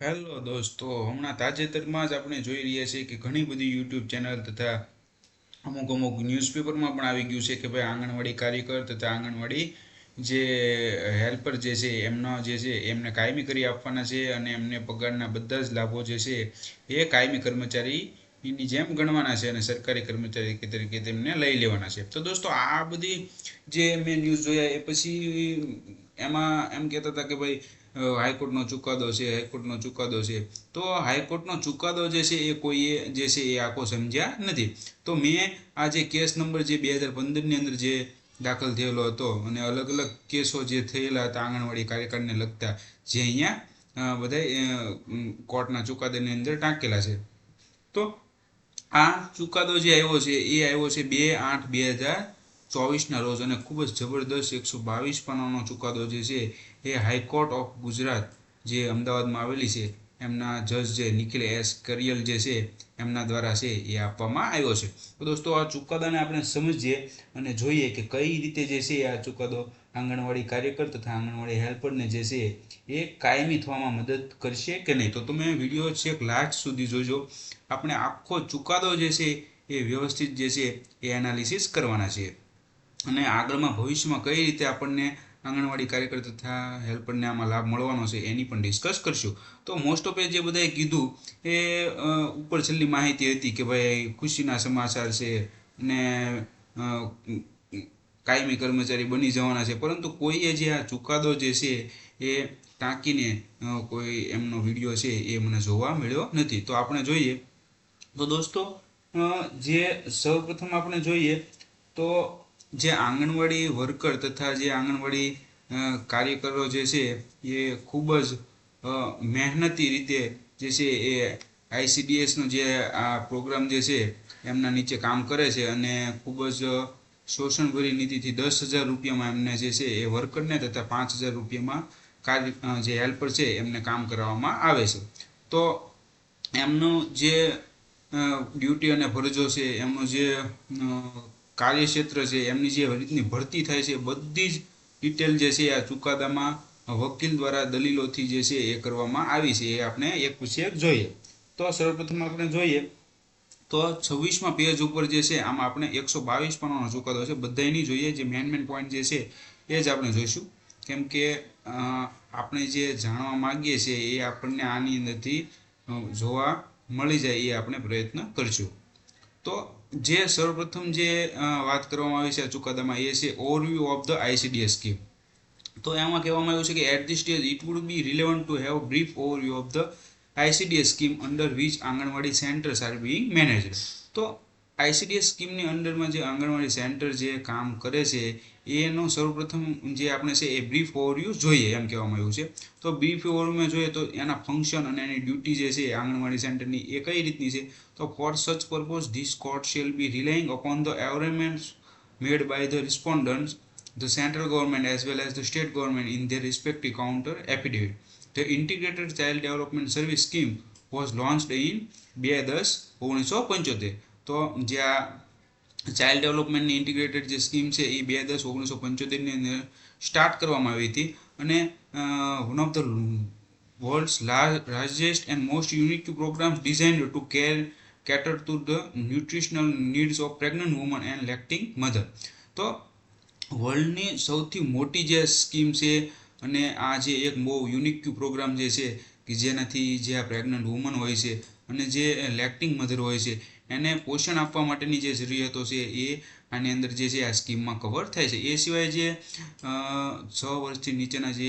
Hello દોસ્તો હમણાં તાજેતરમાં જ આપણે જોઈ રહ્યા છીએ કે ઘણી બધી યુટ્યુબ ચેનલ તથા અમુક અમુક ન્યૂઝપેપરમાં પણ આવી ગયું છે કે ભાઈ આંગણવાડી કાર્યકર તથા આંગણવાડી જે હેલ્પર જે છે, એમનો જે છે, એમને કાયમી કરી આપવાના છે અને એમને પગારના બધા જ લાભો જે છે, એ કાયમી કર્મચારીની જેમ ગણવાના છે અને સરકારી કર્મચારી તરીકે તેમને લઈ લેવાના છે. તો દોસ્તો, આ બધી જે મેં ન્યૂઝ જોયા એ પછી એમાં એમ કહેતા હતા કે ભાઈ હાઈકોર્ટનો ચુકાદો છે, હાઈકોર્ટનો ચુકાદો છે. તો હાઈકોર્ટનો ચુકાદો જે છે એ કોઈએ જે છે એ આખો સમજ્યા નથી. તો મેં આ જે કેસ નંબર જે બે હજાર પંદરની અંદર જે દાખલ થયેલો હતો અને અલગ અલગ કેસો જે થયેલા હતા આંગણવાડી કાર્યકરને લગતા, જે અહીંયા બધા કોર્ટના ચુકાદાની અંદર ટાંકેલા છે. તો આ ચુકાદો જે આવ્યો છે એ આવ્યો છે બે આઠ બે હજાર ચોવીસના રોજ અને ખૂબ જ જબરદસ્ત એકસો બાવીસ પાનાનો ચુકાદો જે છે એ હાઈકોર્ટ ઓફ ગુજરાત જે અમદાવાદમાં આવેલી છે, એમના જજ જે નિખિલ એસ કરિયલ જે છે, એમના દ્વારા છે એ આપવામાં આવ્યો છે. તો દોસ્તો, આ ચુકાદાને આપણે સમજીએ અને જોઈએ કે કઈ રીતે જે છે આ ચુકાદો આંગણવાડી કાર્યકર તથા આંગણવાડી હેલ્પરને જે છે એ કાયમી થવામાં મદદ કરશે કે નહીં? તો તમે વીડિયો છેક લાસ્ટ સુધી જોજો. આપણે આખો ચુકાદો જે છે એ વ્યવસ્થિત જે છે એ એનાલિસિસ કરવાના છે અને આગળમાં ભવિષ્યમાં કઈ રીતે આપણને આંગણવાડી કાર્યકર તથા હેલ્પરને આમાં લાભ મળવાનો છે એની પણ ડિસ્કસ કરશું. તો મોસ્ટ ઓફ એ જે બધાએ કીધું એ ઉપર છેલ્લી માહિતી હતી કે ભાઈ ખુશીના સમાચાર છે ને કાયમી કર્મચારી બની જવાના છે. પરંતુ કોઈએ જે આ ચુકાદો જે છે એ ટાંકીને કોઈ એમનો વીડિયો છે એ મને જોવા મળ્યો નથી. તો આપણે જોઈએ. તો દોસ્તો જે સૌપ્રથમ આપણે જોઈએ તો જે આંગણવાડી વર્કર તથા જે આંગણવાડી કાર્યકરો જે છે, એ ખૂબ જ મહેનતી રીતે જે છે એ આઈસીડીએસનો જે આ પ્રોગ્રામ જે છે, એમના નીચે કામ કરે છે અને ખૂબ જ શોષણભરી નીતિથી દસ હજાર રૂપિયામાં એમને જે છે એ વર્કરને તથા પાંચ હજાર રૂપિયામાં કાર્ય જે હેલ્પર છે એમને કામ કરાવવામાં આવે છે. તો એમનું જે ડ્યુટી અને ફરજો છે એમનું જે કાર્યક્ષેત્ર છે, એમની જે રીતની ભરતી થાય છે બધી જ ડિટેલ જે છે, આ ચુકાદામાં વકીલ દ્વારા દલીલોથી જે છે, એ કરવામાં આવી છે, એ આપણે એક પછી એક જોઈએ. તો સર્વપ્રથમ આપણે જોઈએ, તો છવ્વીસમાં પેજ ઉપર જે છે, આમાં આપણે એકસો બાવીસ પાનાનો ચુકાદો છે બધાય નહીં જોઈએ, જે મેન મેન પોઈન્ટ જે છે, એ જ આપણે જોઈશું. કેમ કે આપણે જે જાણવા માગીએ છીએ, એ આપણને આની અંદરથી જોવા મળી જાય, એ આપણે પ્રયત્ન કરશું. તો જે સર્વપ્રથમ જે વાત કરવામાં આવી છે ચુકાદામાં એ છે overview of the ICDS scheme તો એમાં કહેવામાં આવ્યું છે કે at the stage it would be relevant to have brief overview of the ICDS scheme under which anganwadi centres are being managed તો આઈસીડીએસ સ્કીમની અંડરમાં જે આંગણવાડી સેન્ટર જે કામ કરે છે એનો સૌપ્રથમ જે આપણે છે એ બ્રીફ ઓવરવ્યૂ જોઈએ એમ કહેવામાં આવ્યું છે તો બ્રીફ ઓવરવ્યૂમાં જોઈએ તો એના ફંક્શન અને એની ડ્યુટી જે છે આંગણવાડી સેન્ટરની એ કઈ રીતની છે તો for such purpose this court shall be relying upon the averments made by the respondents, the central government as well as the state government in their respective counter affidavit. The Integrated Child Development Service Scheme was launched in બે દસ ઓગણીસો પંચોતેર તો જે આ child ડેવલપમેન્ટની integrated જે scheme છે, એ બે દસ ઓગણીસો પંચોતેરની અંદર સ્ટાર્ટ કરવામાં આવી હતી. અને one of the world's largest and most unique programmes designed to care cater to the nutritional needs of pregnant women and lacting mother. તો વર્લ્ડની સૌથી મોટી જે સ્કીમ છે અને આ જે એક બહુ યુનિક પ્રોગ્રામ જે છે, કે જેનાથી જે આ પ્રેગ્નન્ટ વુમન હોય છે અને જે લેક્ટિંગ મધર હોય છે એને પોષણ આપવા માટેની જે જરૂરિયાતો છે એ આની અંદર જે છે આ સ્કીમમાં કવર થાય છે. એ સિવાય જે છ વર્ષથી નીચેના જે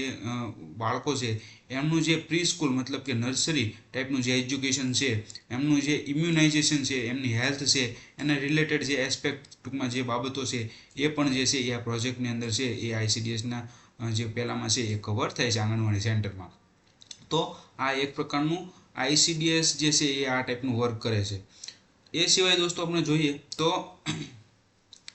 બાળકો છે, એમનું જે પ્રી સ્કૂલ મતલબ કે નર્સરી ટાઈપનું જે એજ્યુકેશન છે, એમનું જે ઇમ્યુનાઇઝેશન છે, એમની હેલ્થ છે, એના રિલેટેડ જે એસ્પેક્ટ ટૂંકમાં જે બાબતો છે, એ પણ જે છે એ આ પ્રોજેક્ટની અંદર છે, એ આઈસીડીએસના જે પહેલામાં છે એ કવર થાય છે આંગણવાડી સેન્ટરમાં. તો આ એક પ્રકારનું આઈસીડીએસ જે છે એ આ ટાઈપનું વર્ક કરે છે. એ સિવાય દોસ્તો આપણે જોઈએ તો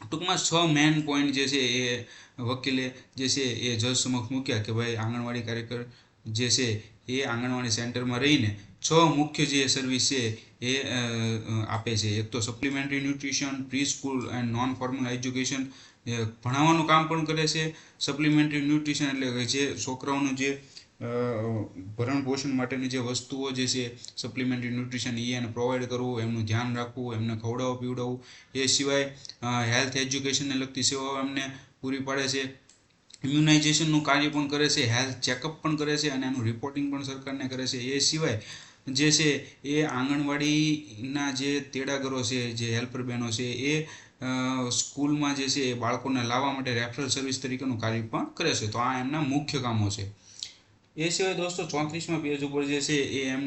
ટૂંકમાં છ મેન પોઈન્ટ જે છે એ વકીલે જે છે એ જજ સમક્ષ મૂક્યા કે ભાઈ આંગણવાડી કાર્યકર જે છે એ આંગણવાડી સેન્ટરમાં રહીને છ મુખ્ય જે સર્વિસ છે એ આપે છે. એક તો supplementary nutrition preschool and non formal education ભણાવવાનું કામ પણ કરે છે. સપ્લિમેન્ટરી ન્યુટ્રિશન એટલે જે છોકરાઓનું જે ભરણ પોષણ માટેની જે વસ્તુઓ જે છે સપ્લિમેન્ટરી ન્યુટ્રિશન એ એને પ્રોવાઈડ કરવું, એમનું ધ્યાન રાખવું, એમને ખવડાવવું પીવડાવવું એ સિવાય હેલ્થ એજ્યુકેશનને લગતી સેવાઓ એમને પૂરી પાડે છે. ઇમ્યુનાઇઝેશનનું કાર્ય પણ કરે છે હેલ્થ ચેકઅપ પણ કરે છે અને એનું રિપોર્ટિંગ પણ સરકારને કરે છે. એ સિવાય, જે છે, એ આંગણવાડીના જે તેડાગરો છે, જે હેલ્પર બહેનો છે, એ સ્કૂલમાં જે છે, એ બાળકોને લાવવા માટે રેફરલ સર્વિસ તરીકેનું કાર્ય પણ કરે છે. તો આ એમના મુખ્ય કામો છે. એ સિવાય દોસ્તો ચોત્રીસમાં પેજ ઉપર જે છે એ એમ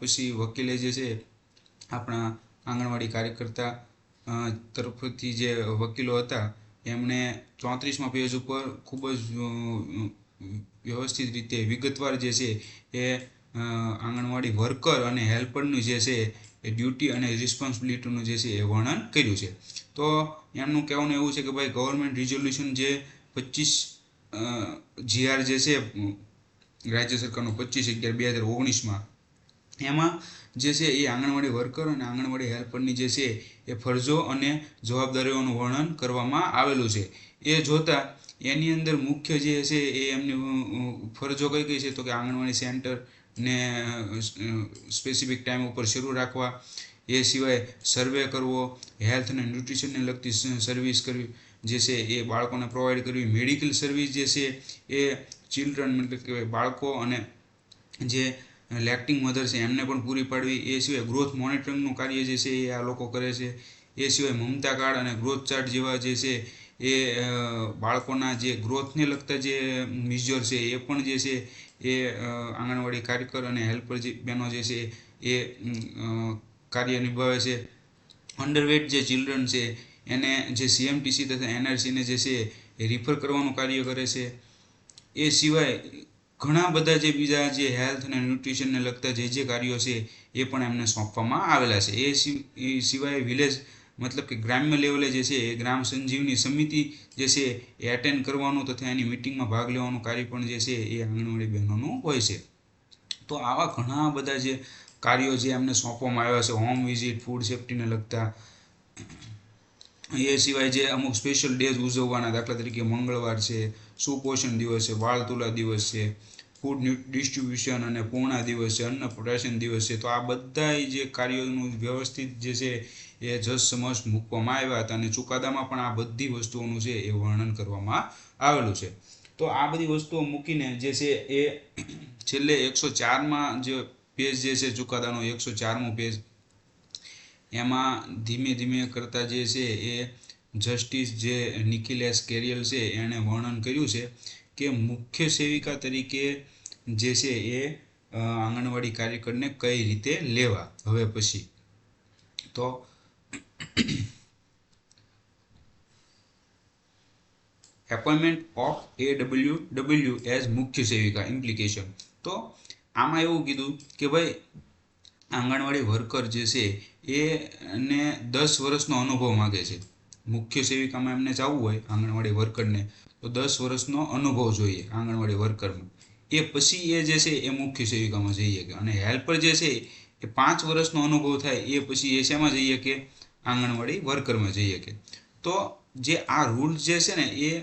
પછી વકીલે જે છે આપણા આંગણવાડી કાર્યકર્તા તરફથી જે વકીલો હતા, એમણે ચોત્રીસમાં પેજ ઉપર ખૂબ જ વ્યવસ્થિત રીતે વિગતવાર જે છે એ આંગણવાડી વર્કર અને હેલ્પરનું જે છે એ ડ્યુટી અને રિસ્પોન્સિબિલિટીનું જે છે એ વર્ણન કર્યું છે. તો એમનું કહેવાનું એવું છે કે ભાઈ ગવર્મેન્ટ રિઝોલ્યુશન જે પચીસ જીઆર જે છે રાજ્ય સરકારનું પચીસ અગિયાર બે હજાર ઓગણીસમાં. એમાં જે છે એ આંગણવાડી વર્કર અને આંગણવાડી હેલ્પરની જે છે એ ફરજો અને જવાબદારીઓનું વર્ણન કરવામાં આવેલું છે. એ જોતાં એની અંદર મુખ્ય જે છે એ એમની ફરજો કઈ કઈ છે? તો કે આંગણવાડી સેન્ટર ને સ્પેસિફિક ટાઈમ ઉપર શરૂ રાખવા. એ સિવાય સર્વે કરવો, હેલ્થ અને ન્યુટ્રિશનને લગતી સર્વિસ કરવી. જે છે એ બાળકોને પ્રોવાઈડ કરવી મેડિકલ સર્વિસ જે છે એ ચિલ્ડ્રન મતલબ કે બાળકો અને જે લેક્ટિંગ મધર છે એમને પણ પૂરી પાડવી. એ સિવાય ગ્રોથ મોનિટરિંગનું કાર્ય જે છે એ આ લોકો કરે છે. એ સિવાય મમતા કાર્ડ અને ગ્રોથ ચાર્ટ જેવા જે છે એ બાળકોના જે ગ્રોથને લગતા જે મિઝર છે એ પણ જે છે એ આંગણવાડી કાર્યકર અને હેલ્પર જે બહેનો જે છે એ કાર્ય નિભાવે છે. અંડરવેટ જે ચિલ્ડ્રન છે એને જે સીએમટીસી તથા એનઆરસીને જે છે, એ રિફર કરવાનું કાર્ય કરે છે. એ સિવાય ઘણા બધા જે બીજા જે હેલ્થ અને ન્યુટ્રિશનને લગતા જે જે કાર્યો છે, એ પણ એમને સોંપવામાં આવેલા છે. એ સિવાય વિલેજ મતલબ કે ગ્રામ્ય લેવલે જે છે, એ ગ્રામ સંજીવની સમિતિ જે છે, એ એટેન્ડ કરવાનું તથા એની મિટિંગમાં ભાગ લેવાનું કાર્ય પણ જે છે, એ આંગણવાડી બહેનોનું હોય છે. તો આવા ઘણા બધા જે કાર્યો જે એમને સોંપવામાં આવ્યા છે હોમ વિઝિટ ફૂડ સેફ્ટીને લગતા એ સિવાય જે અમુક સ્પેશિયલ ડેઝ ઉજવવાના, દાખલા તરીકે મંગળવાર છે, સુપોષણ દિવસ છે વાળ તુલા દિવસ છે ફૂડ ડિસ્ટ્રીબ્યુશન અને પૂર્ણા દિવસ છે અન્નપ્રાશન દિવસ છે, તો આ બધા જે કાર્યોનું વ્યવસ્થિત જે છે એ જસ સમજ મૂકવામાં આવ્યા હતા અને ચુકાદામાં પણ આ બધી વસ્તુઓનું છે એ વર્ણન કરવામાં આવેલું છે. તો આ બધી વસ્તુઓ મૂકીને જે છે એ છેલ્લે એકસો ચારમાં જે પેજ જે છે ચુકાદાનો, એકસો ચારમો પેજ એમાં ધીમે ધીમે કરતાં જે છે એ જસ્ટિસ જે નિખિલેશ કેરિયલ છે એણે વર્ણન કર્યું છે કે મુખ્ય સેવિકા તરીકે જે છે એ આંગણવાડી કાર્યકરને કઈ રીતે લેવા? હવે પછી. તો appointment of A W W as મુખ્ય સેવિકા ઇમ્પ્લિકેશન તો આમાં એવું કીધું કે ભાઈ, આંગણવાડી વર્કર જે છે એને દસ વર્ષનો અનુભવ માગે છે. મુખ્ય સેવિકામાં એમને જવું હોય આંગણવાડી વર્કરને, તો દસ વર્ષનો અનુભવ જોઈએ આંગણવાડી વર્કરમાં. એ પછી એ જે છે એ મુખ્ય સેવિકામાં જઈએ કે, અને હેલ્પર જે છે એ પાંચ વર્ષનો અનુભવ થાય એ પછી એ શેમાં જઈએ કે, આંગણવાડી વર્કરમાં જઈએ કે. તો જે આ રૂલ્સ જે છે ને એ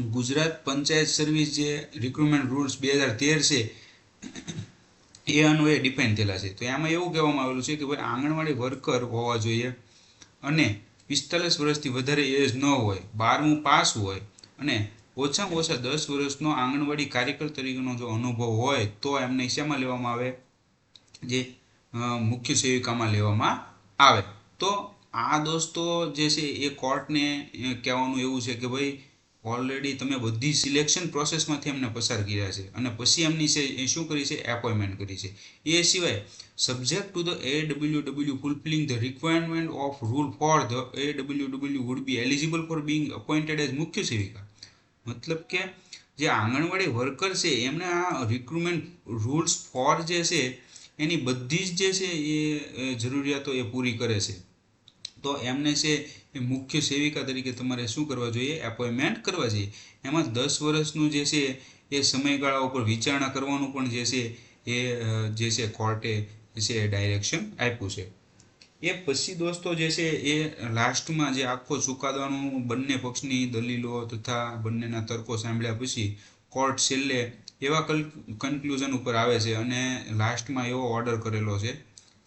ગુજરાત પંચાયત સર્વિસ જે રિક્રુટમેન્ટ રૂલ્સ બે હજાર તેર છે એ અન્વયે ડિફાઇન થયેલા છે. તો એમાં એવું કહેવામાં આવેલું છે કે ભાઈ આંગણવાડી વર્કર હોવા જોઈએ અને પિસ્તાલીસ વર્ષથી વધારે એજ ન હોય, બારમું પાસ હોય અને ઓછામાં ઓછા દસ વર્ષનો આંગણવાડી કાર્યકર તરીકેનો જો અનુભવ હોય તો એમને શેમાં લેવામાં આવે? જે મુખ્ય સેવિકામાં લેવામાં આવે. તો આ દોસ્તો જે છે એ કોર્ટને કહેવાનું એવું છે કે ભાઈ ઓલરેડી તમે બધી સિલેક્શન પ્રોસેસમાંથી એમને પસાર કર્યા છે. અને પછી એમની છે, એ શું કરી છે? એપોઇન્ટમેન્ટ કરી છે. એ સિવાય subject to the A W W fulfilling the requirement of rule for the A W W would be eligible for being appointed as મુખ્ય સેવિકા. મતલબ કે જે આંગણવાડી વર્કર છે, એમને આ રિક્રુટમેન્ટ રૂલ્સ ફોર જે છે, એની બધી જ જે છે એ જરૂરિયાતો એ પૂરી કરે છે. તો એમને છે એ મુખ્ય સેવિકા તરીકે તમારે શું કરવા જોઈએ? એપોઇન્ટમેન્ટ કરવા જોઈએ એમાં દસ વર્ષનું જે છે, એ સમયગાળા ઉપર વિચારણા કરવાનું પણ જે છે, એ જે છે કોર્ટે છે એ ડાયરેક્શન આપ્યું છે. એ પછી દોસ્તો જે છે, એ લાસ્ટમાં જે આખો ચુકાદાનું બંને પક્ષની દલીલો તથા બંનેના તર્કો સાંભળ્યા પછી કોર્ટ છેલ્લે એવા કન્ક્લુઝન ઉપર આવે છે અને લાસ્ટમાં એવો ઓર્ડર કરેલો છે,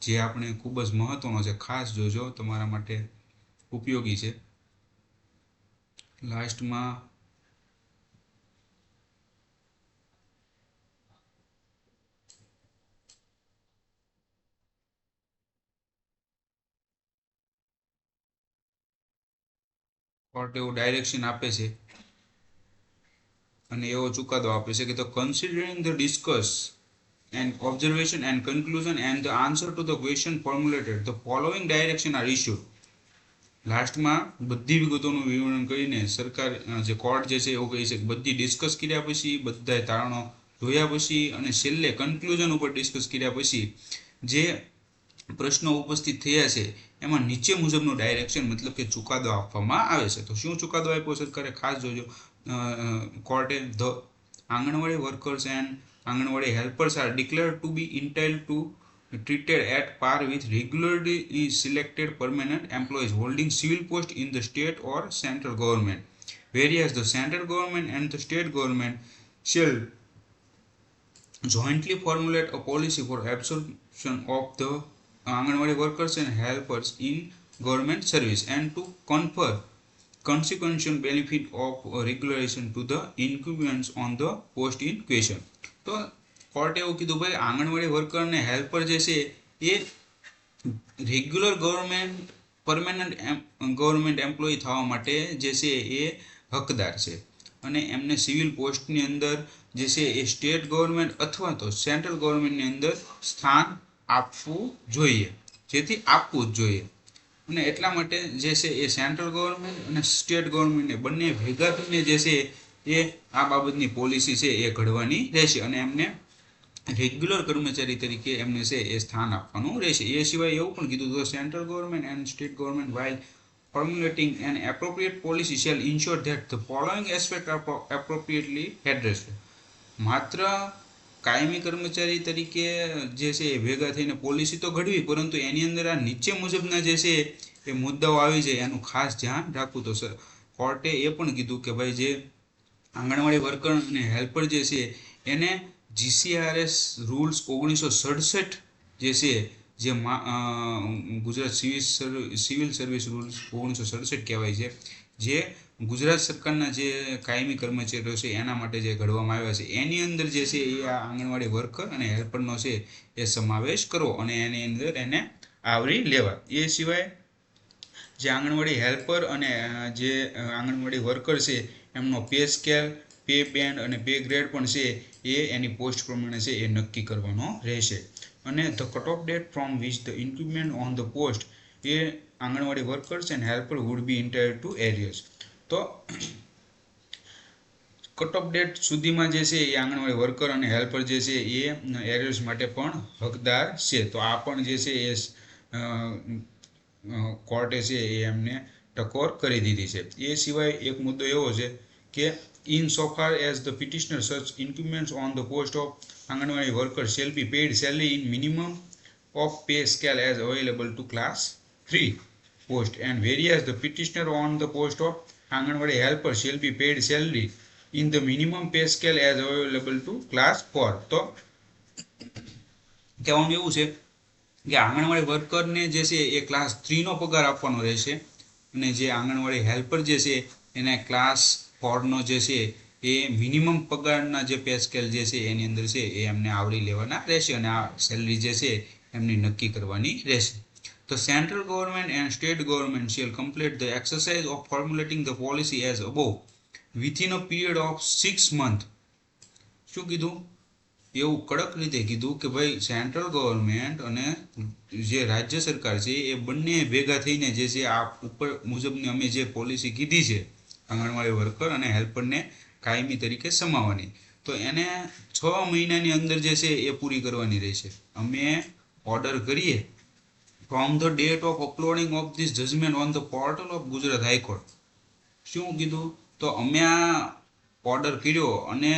જે આપણે ખૂબ જ મહત્ત્વનો છે. ખાસ જોજો તમારા માટે ઉપયોગી છે લાસ્ટમાં કોર્ટ એવું ડાયરેક્શન આપે છે અને એવો ચુકાદો આપે છે કે the considering the discuss and observation and conclusion and the answer to the question formulated the following direction are issued લાસ્ટમાં બધી વિગતોનું વિવરણ કરીને સરકાર જે કોર્ટ જે છે એવું કહે છે બધી ડિસ્કસ કર્યા પછી બધા તારણો જોયા પછી અને છેલ્લે કન્ક્લુઝન ઉપર ડિસ્કસ કર્યા પછી જે પ્રશ્નો ઉપસ્થિત થયા છે એમાં નીચે મુજબનું ડાયરેક્શન મતલબ કે ચુકાદો આપવામાં આવે છે. તો શું ચુકાદો આપ્યો સરકારે? ખાસ જોજો. કોર્ટે the anganwadi workers and anganwadi helpers are declare to be entitled to treated at par with regularly selected permanent employees holding civil post in the state or central government whereas the central government and the state government shall jointly formulate a policy for absorption of the Anganwadi workers and helpers in government service and to confer consequential benefit of regulation to the incumbents on the post in question. તો કોર્ટે એવું કીધું, ભાઈ, આંગણવાડી વર્કરને helper જે છે, એ regular government permanent government employ થવા માટે જે છે, એ હકદાર છે. અને એમને સિવિલ પોસ્ટની અંદર જે છે, એ સ્ટેટ ગવર્મેન્ટ અથવા તો સેન્ટ્રલ ગવર્મેન્ટની અંદર સ્થાન આપવું જોઈએ. જેથી આપવું જ જોઈએ. અને એટલા માટે જે છે, એ સેન્ટ્રલ ગવર્મેન્ટ અને સ્ટેટ ગવર્મેન્ટને બંને ભેગા થઈને જે છે, એ આ બાબતની પોલિસી છે, એ ઘડવાની રહેશે. અને એમને રેગ્યુલર કર્મચારી તરીકે એમને છે એ સ્થાન આપવાનું રહેશે. એ સિવાય એવું પણ કીધું હતું central government and state government while formulating an appropriate policy shall ensure that the following aspects are pro- appropriately addressed. માત્ર કાયમી કર્મચારી તરીકે જે છે એ ભેગા થઈને પોલિસી તો ઘડવી, પરંતુ એની અંદર આ નીચે મુજબના જે છે એ મુદ્દાઓ આવી જાય, એનું ખાસ ધ્યાન રાખવું તો સર કોર્ટે એ પણ કીધું કે ભાઈ જે આંગણવાડી વર્કર અને હેલ્પર જે છે એને જીસીઆરએસ રૂલ્સ ઓગણીસો સડસઠ જે છે, જે Gujarat civil civil service rules ઓગણીસો સડસઠ કહેવાય છે, જે ગુજરાત સરકારના જે કાયમી કર્મચારીઓ છે, એના માટે જે ઘડવામાં આવ્યા છે, એની અંદર જે છે, એ આ આંગણવાડી વર્કર અને હેલ્પરનો છે, એ સમાવેશ કરવો અને એની અંદર એને આવરી લેવા. એ સિવાય જે આંગણવાડી હેલ્પર અને જે આંગણવાડી વર્કર છે, એમનો પે સ્કેલ પે બેન્ડ અને પે ગ્રેડ પણ છે એ એની પોસ્ટ પ્રમાણે છે, એ નક્કી કરવાનો રહેશે. અને the cut off date from which the increment on the post a anganwadi workers and helper would be entitled to arrears. તો કટ ઓફ ડેટ સુધીમાં જે છે, એ આંગણવાડી વર્કર અને હેલ્પર જે છે, એ એરિયર્સ માટે પણ હકદાર છે. તો આ પણ જે છે, એ કોર્ટે છે, એ એમને ટકોર કરી દીધી છે. એ સિવાય એક મુદ્દો એવો છે કે in so far as the petitioner such increments on the post of Anganwadi worker shall be paid salary in minimum of pay scale as available to class 3 post and whereas the petitioner on the post of Anganwadi helper shall be paid salary in the minimum pay scale as available to class 4 તો કહેવાનું એવું છે કે આંગણવાડી વર્કરને જે છે એ class થ્રીનો પગાર આપવાનો રહેશે અને જે આંગણવાડી હેલ્પર જે છે એને ક્લાસ ફોરનો જે છે, એ મિનિમમ પગારના જે પે સ્કેલ જે છે, એની અંદર છે, એ એમને આવરી લેવાના રહેશે અને આ સેલરી જે છે, એમની નક્કી કરવાની રહેશે. The central government and state government shall complete the exercise of formulating the policy as above. Within a period of six months. શું કીધું? એવું કડક રીતે કીધું કે ભાઈ સેન્ટ્રલ ગવર્મેન્ટ અને જે રાજ્ય સરકાર છે, એ બંને ભેગા થઈને જે છે, આ ઉપર મુજબની અમે જે પોલિસી કીધી છે આંગણવાડી વર્કર અને હેલ્પરને કાયમી તરીકે સમાવવાની. તો એને છ મહિનાની અંદર જે છે એ પૂરી કરવાની રહેશે. અમે ઓર્ડર કરીએ from the date of uploading of this judgement on the portal of Gujarat High Court શું કીધું? તો અમે આ ઓર્ડર કર્યો અને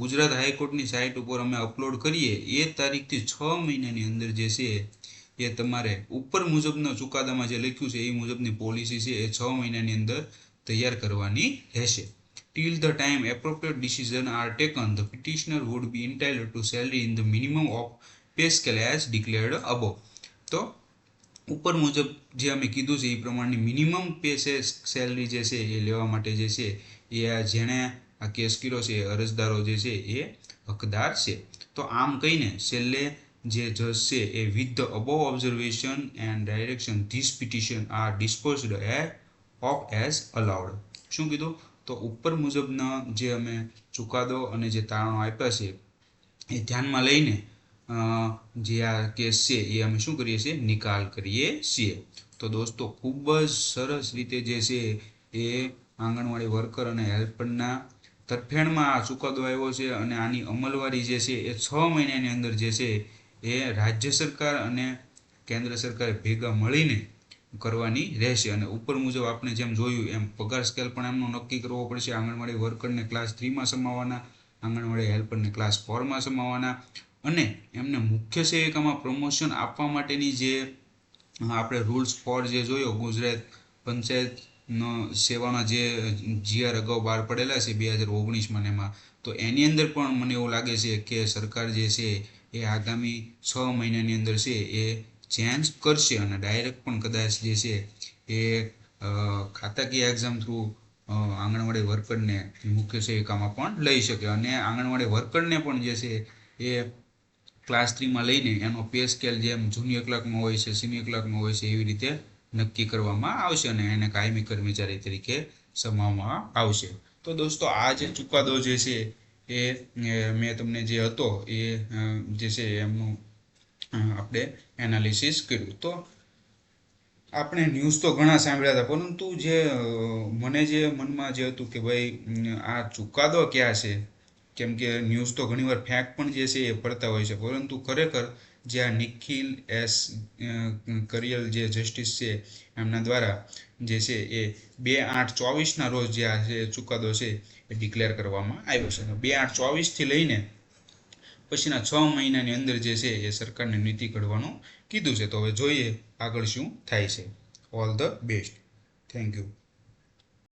ગુજરાત હાઈકોર્ટની સાઇટ ઉપર અમે અપલોડ કરીએ. એ તારીખથી છ મહિનાની અંદર જે છે એ તમારે ઉપર મુજબનો ચુકાદામાં જે લખ્યું છે એ મુજબની પોલિસી છે એ છ મહિનાની અંદર તૈયાર કરવાની રહેશે. Till the time appropriate decision are taken, the petitioner would be entitled to salary in the minimum of pay scale as declared above. તો ઉપર મુજબ જે અમે કીધું છે, એ પ્રમાણની મિનિમમ પે સેલરી જે છે, એ લેવા માટે જે છે, એ આ જેણે આ કેસ કર્યો છે અરજદારો જે છે, એ હકદાર છે. તો આમ કહીને છેલ્લે જે જજ છે, એ with the above observation and direction this petition are disposed a of as allowed. શું કીધું? તો ઉપર મુજબના જે અમે ચુકાદો અને જે તારણો આપ્યા છે, એ ધ્યાનમાં લઈને જે આ કેસ છે, એ અમે શું કરીએ છીએ? નિકાલ કરીએ છીએ. તો દોસ્તો, ખૂબ જ સરસ રીતે જે છે, એ આંગણવાડી વર્કર અને હેલ્પરના તરફેણમાં આ ચુકાદો આવ્યો છે અને આની અમલવારી જે છે, એ છ મહિનાની અંદર જે છે, એ રાજ્ય સરકાર અને કેન્દ્ર સરકારે ભેગા મળીને કરવાની રહેશે. અને ઉપર મુજબ આપણે જેમ જોયું, એમ પગાર સ્કેલ પણ એમનો નક્કી કરવો પડશે. આંગણવાડી વર્કરને ક્લાસ થ્રીમાં સમાવવાના, આંગણવાડી હેલ્પરને ક્લાસ ફોરમાં સમાવવાના. અને એમને મુખ્ય સેવિકામાં પ્રમોશન આપવા માટેની જે આપણે રૂલ્સ ફોર જે જોયો, ગુજરાત પંચાયતનો સેવાના જે જીઆર અગાઉ બહાર પડેલા છે બે હજાર ઓગણીસમાં એમાં. તો એની અંદર પણ મને એવું લાગે છે કે સરકાર જે છે એ આગામી છ મહિનાની અંદર છે એ ચેન્જ કરશે અને ડાયરેક્ટ પણ કદાચ જે છે એ ખાતાકીય એક્ઝામ થ્રુ આંગણવાડી વર્કરને મુખ્ય સેવિકામાં પણ લઈ શકે. અને આંગણવાડી વર્કરને પણ જે છે એ ક્લાસ થ્રીમાં લઈને એનો પે સ્કેલ જેમ જુનિયર ક્લાર્કમાં હોય છે સિનિયર ક્લાર્કમાં હોય છે એવી રીતે નક્કી કરવામાં આવશે અને એને કાયમી કર્મચારી તરીકે સમાવવામાં આવશે. તો દોસ્તો, આ જે ચુકાદો જે છે એ મેં તમને જે હતો એ જે છે એમનું આપણે એનાલિસિસ કર્યું. તો આપણે ન્યૂઝ તો ઘણા સાંભળ્યા હતા, પરંતુ જે મને જે મનમાં જે હતું કે ભાઈ આ ચુકાદો ક્યાં છે? કેમ કે ન્યૂઝ તો ઘણીવાર ફેક પણ જે છે એ ફરતા હોય છે, પરંતુ ખરેખર જે આ નિખિલ એસ કરિયલ જે જસ્ટિસ છે, એમના દ્વારા જે છે એ બે આઠ ચોવીસના રોજ જે આ ચુકાદો છે એ ડિક્લેર કરવામાં આવ્યો છે. બે આઠ ચોવીસથી લઈને પછીના છ મહિનાની અંદર જે છે એ સરકારને નીતિ ઘડવાનું કીધું છે. તો હવે જોઈએ આગળ શું થાય છે. All the best thank you